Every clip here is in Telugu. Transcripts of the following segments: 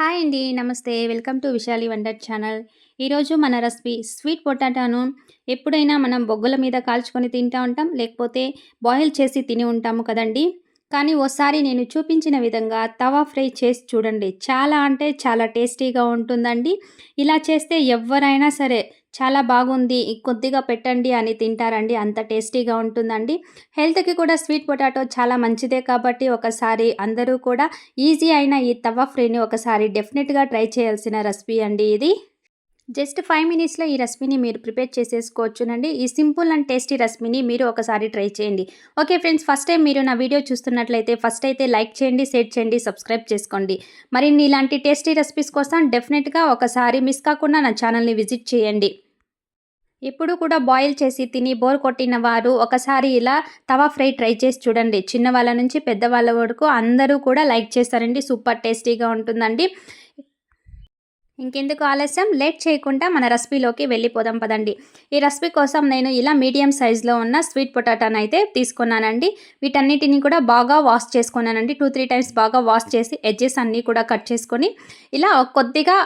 హాయ్ అండి నమస్తే. Welcome to Vishali wonder channel. ఈరోజు మన రెసిపీ స్వీట్ పొటాటాను ఎప్పుడైనా మనం బొగ్గుల మీద కాల్చుకొని తింటూ ఉంటాం లేకపోతే బాయిల్ చేసి తిని ఉంటాము కదండి. కానీ ఓసారి నేను చూపించిన విధంగా తవా ఫ్రై చేసి చూడండి. చాలా అంటే చాలా టేస్టీగా ఉంటుందండి. ఇలా చేస్తే ఎవరైనా సరే చాలా బాగుంది కొద్దిగా పెట్టండి అని తింటారండి. అంత టేస్టీగా ఉంటుందండి. హెల్త్కి కూడా స్వీట్ పొటాటో చాలా మంచిదే కాబట్టి ఒకసారి అందరూ కూడా ఈజీ అయిన ఈ తవ్వ ఫ్రీని ఒకసారి డెఫినెట్గా ట్రై చేయాల్సిన రెసిపీ అండి ఇది. జస్ట్ ఫైవ్ మినిట్స్లో ఈ రెసిపీని మీరు ప్రిపేర్ చేసేసుకోవచ్చునండి. ఈ సింపుల్ అండ్ టేస్టీ రెసిపీని మీరు ఒకసారి ట్రై చేయండి. ఓకే ఫ్రెండ్స్ ఫస్ట్ టైం మీరు నా వీడియో చూస్తున్నట్లయితే ఫస్ట్ అయితే లైక్ చేయండి షేర్ చేయండి సబ్స్క్రైబ్ చేసుకోండి. మరిన్ని ఇలాంటి టేస్టీ రెసిపీస్ కోసం డెఫినెట్గా ఒకసారి మిస్ కాకుండా నా ఛానల్ని విజిట్ చేయండి. ఇప్పుడు కూడా బాయిల్ చేసి తిని బోర్ కొట్టిన వారు ఒకసారి ఇలా తవా ఫ్రై ట్రై చేసి చూడండి. చిన్న వాళ్ళ నుంచి పెద్దవాళ్ళ వరకు అందరూ కూడా లైక్ చేస్తారండి. సూపర్ టేస్టీగా ఉంటుందండి. ఇంకెందుకు ఆలస్యం? లేట్ చేయకుండా మన రెసిపీలోకి వెళ్ళిపోదాం పదండి. ఈ రెసిపీ కోసం నేను ఇలా మీడియం సైజులో ఉన్న స్వీట్ పొటాటాను అయితే తీసుకున్నానండి. వీటన్నిటిని కూడా బాగా వాష్ చేసుకున్నానండి. టూ త్రీ టైమ్స్ బాగా వాష్ చేసి ఎడ్జెస్ అన్నీ కూడా కట్ చేసుకొని ఇలా కొద్దిగా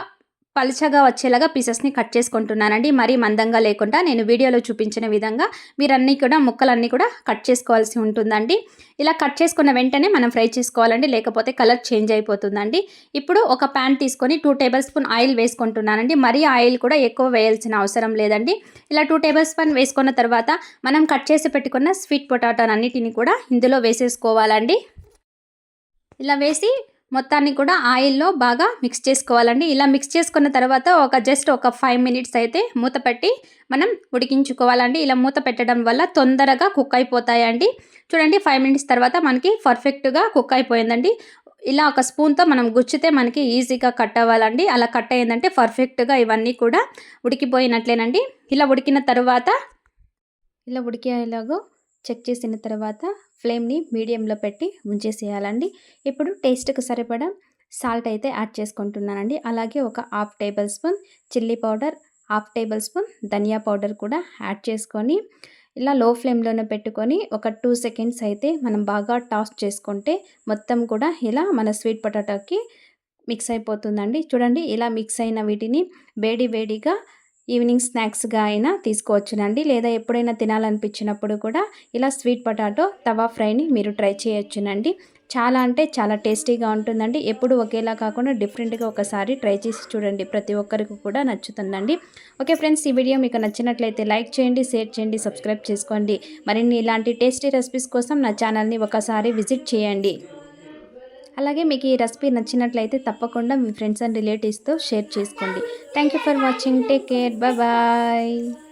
పలుచగా వచ్చేలాగా పీసెస్ని కట్ చేసుకుంటున్నానండి. మరీ మందంగా లేకుండా నేను వీడియోలో చూపించిన విధంగా మీరన్నీ కూడా ముక్కలన్నీ కూడా కట్ చేసుకోవాల్సి ఉంటుందండి. ఇలా కట్ చేసుకున్న వెంటనే మనం ఫ్రై చేసుకోవాలండి. లేకపోతే కలర్ చేంజ్ అయిపోతుందండి. ఇప్పుడు ఒక ప్యాన్ తీసుకొని టూ టేబుల్ స్పూన్ ఆయిల్ వేసుకుంటున్నానండి. మరీ ఆయిల్ కూడా ఎక్కువ వేయాల్సిన అవసరం లేదండి. ఇలా టూ టేబుల్ స్పూన్ వేసుకున్న తర్వాత మనం కట్ చేసి పెట్టుకున్న స్వీట్ పొటాటోనన్నిటిని కూడా ఇందులో వేసేసుకోవాలండి. ఇలా వేసి మొత్తాన్ని కూడా ఆయిల్లో బాగా మిక్స్ చేసుకోవాలండి. ఇలా మిక్స్ చేసుకున్న తర్వాత ఒక జస్ట్ ఒక ఫైవ్ మినిట్స్ అయితే మూత పెట్టి మనం ఉడికించుకోవాలండి. ఇలా మూత పెట్టడం వల్ల తొందరగా కుక్ అయిపోతాయండి. చూడండి ఫైవ్ మినిట్స్ తర్వాత మనకి పర్ఫెక్ట్గా కుక్ అయిపోయిందండి. ఇలా ఒక స్పూన్తో మనం గుచ్చితే మనకి ఈజీగా కట్ అవ్వాలండి. అలా కట్ అయ్యిందంటే పర్ఫెక్ట్గా ఇవన్నీ కూడా ఉడికిపోయినట్లేనండి. ఇలా ఉడికిన తర్వాత ఇలా ఉడికేలాగో చెక్ చేసిన తర్వాత ఫ్లేమ్ని మీడియంలో పెట్టి ఉంచేసేయాలండి. ఇప్పుడు టేస్ట్కి సరిపడా సాల్ట్ అయితే యాడ్ చేసుకుంటున్నానండి. అలాగే ఒక half tablespoon chilli powder half tablespoon ధనియా పౌడర్ కూడా యాడ్ చేసుకొని ఇలా లో ఫ్లేమ్లోనే పెట్టుకొని ఒక టూ సెకండ్స్ అయితే మనం బాగా టాస్ చేసుకుంటే మొత్తం కూడా ఇలా మన స్వీట్ పొటాటోకి మిక్స్ అయిపోతుందండి. చూడండి ఇలా మిక్స్ అయిన వీటిని వేడి వేడిగా ఈవినింగ్ స్నాక్స్గా అయినా తీసుకోవచ్చునండి. లేదా ఎప్పుడైనా తినాలనిపించినప్పుడు కూడా ఇలా స్వీట్ పొటాటో తవా ఫ్రైని మీరు ట్రై చేయొచ్చునండి. చాలా అంటే చాలా టేస్టీగా ఉంటుందండి. ఎప్పుడు ఒకేలా కాకుండా డిఫరెంట్గా ఒకసారి ట్రై చేసి చూడండి. ప్రతి ఒక్కరికి కూడా నచ్చుతుందండి. ఓకే ఫ్రెండ్స్ ఈ వీడియో మీకు నచ్చినట్లయితే లైక్ చేయండి షేర్ చేయండి సబ్స్క్రైబ్ చేసుకోండి. మరిన్ని ఇలాంటి టేస్టీ రెసిపీస్ కోసం నా ఛానల్ని ఒకసారి విజిట్ చేయండి. అలాగే మీకు ఈ రెసిపీ నచ్చినట్లయితే తప్పకుండా మీ ఫ్రెండ్స్ అండ్ రిలేటివ్స్తో షేర్ చేసుకోండి. Thank for watching. Take care. Bye.